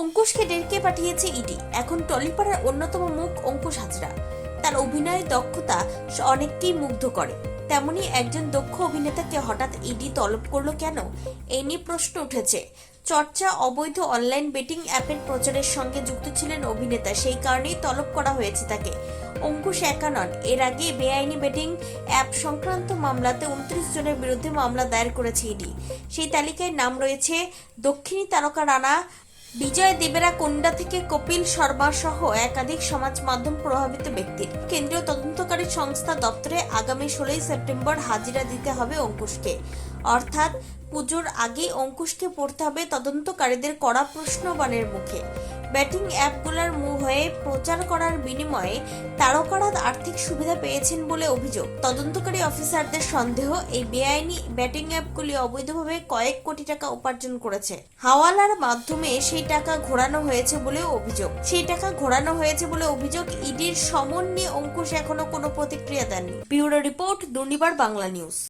অঙ্কুশকে ডেকে পাঠিয়েছে ইডি? এখন টলিপাড়ার অন্যতম মুখ অঙ্কুশ হাজরা। তার অভিনয় দক্ষতা অনেককেই মুগ্ধ করে। তেমনি একজন দক্ষ অভিনেতাকে হঠাৎ ইডি তলব করল কেন? এই নিয়ে প্রশ্ন উঠেছে। চর্চা, অবৈধ অনলাইন বেটিং অ্যাপের প্রচারের সঙ্গে যুক্ত ছিলেন অভিনেতা। সেই কারণেই তলব করা হয়েছে তাকে। অঙ্কুশ একা নন। এর আগে বেআইনি বেটিং অ্যাপ সংক্রান্ত মামলাতে উনত্রিশ জনের বিরুদ্ধে মামলা দায়ের করেছে ইডি। সেই তালিকায় নাম রয়েছে দক্ষিণী তারকা রানা বিজয় দেবেরা কোন্ডা থেকে কপিল শর্মা সহ একাধিক সমাজ মাধ্যম প্রভাবিত ব্যক্তির কেন্দ্রীয় তদন্তকারী সংস্থা দপ্তরে আগামী ষোলোই সেপ্টেম্বর হাজিরা দিতে হবে অঙ্কুশকে। অর্থাৎ পুজোর আগেই অঙ্কুশকে পড়তে হবে তদন্তকারীদের কড়া প্রশ্নবাণের মুখে। ব্যাটিং অ্যাপগুলোর মুখ হয়ে প্রচার করার বিনিময়ে তারকারা আর্থিক সুবিধা পেয়েছেন বলে অভিযোগ। তদন্তকারী অফিসারদের সন্দেহ, এই বেআইনি ব্যাটিং অ্যাপগুলি অবৈধভাবে কয়েক কোটি টাকা উপার্জন করেছে। হাওয়ালার মাধ্যমে সেই টাকা ঘোরানো হয়েছে বলেও অভিযোগ। সেই টাকা ঘোরানো হয়েছে বলে অভিযোগ, ইডির সমন নিয়ে অঙ্কুশ এখনও কোনো প্রতিক্রিয়া দেননি। Bureau report Durnibar Bangla news.